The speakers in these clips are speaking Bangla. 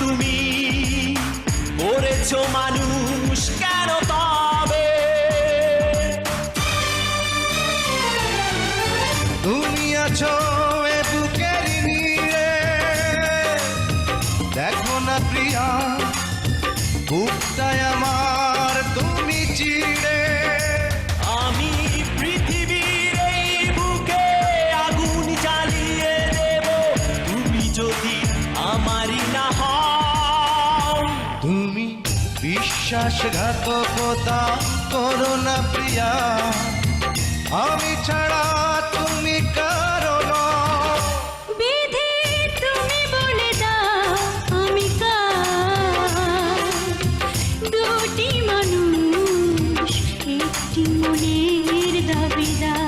তুমি। করেছ মানুষ, কেন তবে? তুমি আছো এ বুকের নীড়ে। দেখো না প্রিয়া, বুকটায় আমার বিশ্বাসঘাতকতা করো না প্রিয়া। আমি ছাড়া তুমি কারণ বিধি তুমি দুটি মানুষ মনের দাবিদার।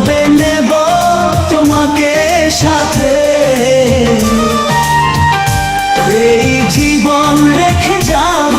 তবে নেব তোমাকে সাথে? এই জীবন রেখে যাব